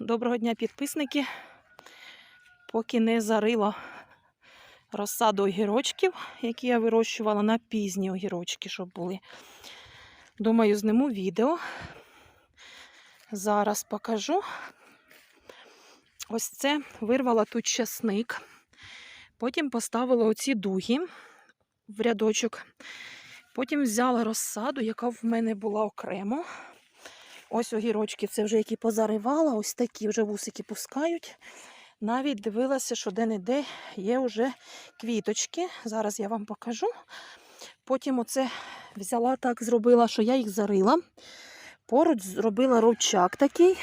Доброго дня, підписники. Поки не зарила розсаду огірочків, які я вирощувала на пізні огірочки, щоб були. Думаю, зниму відео. Зараз покажу. Ось це вирвала тут часник. Потім поставила оці дуги в рядочок. Потім взяла розсаду, яка в мене була окремо. Ось огірочки, це вже які позаривала, ось такі вже вусики пускають. Навіть дивилася, що де-не-де є вже квіточки. Зараз я вам покажу. Потім оце взяла так, зробила, що я їх зарила. Поруч зробила ровчак такий.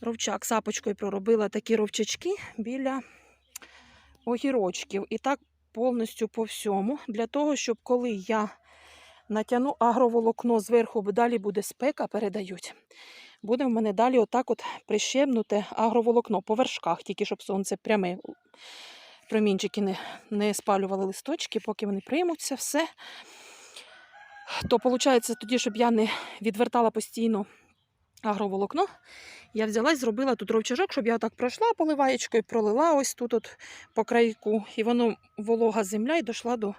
Ровчак сапочкою проробила такі ровчачки біля огірочків. І так повністю по всьому. Для того, щоб коли я натягну агроволокно зверху, бо далі буде спека, передають. Буде в мене далі отак от прищемнуте агроволокно по вершках, тільки щоб сонце пряме промінчики не, не спалювали листочки, поки вони приймуться, все. То виходить, тоді, щоб я не відвертала постійно агроволокно, я взяла і зробила тут ровчажок, щоб я так пройшла поливаєчкою, пролила ось тут от по крайку, і воно волога земля і дійшла до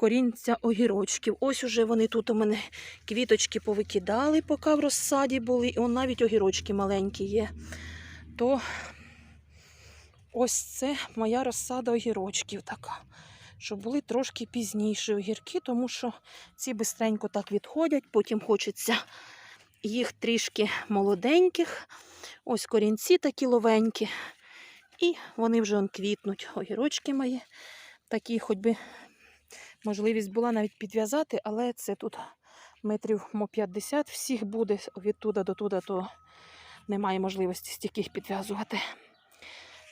корінця огірочків. Ось уже вони тут у мене квіточки повикидали, поки в розсаді були. І он навіть огірочки маленькі є. То ось це моя розсада огірочків така. Щоб були трошки пізніші огірки, тому що ці бистренько так відходять, потім хочеться їх трішки молоденьких. Ось корінці такі ловенькі. І вони вже квітнуть. Огірочки мої. Такі, хоч би можливість була навіть підв'язати, але це тут метрів мо 50 всіх буде від туди до туди, то немає можливості стільки їх підв'язувати.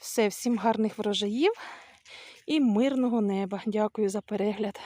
Все, всім гарних врожаїв і мирного неба. Дякую за перегляд.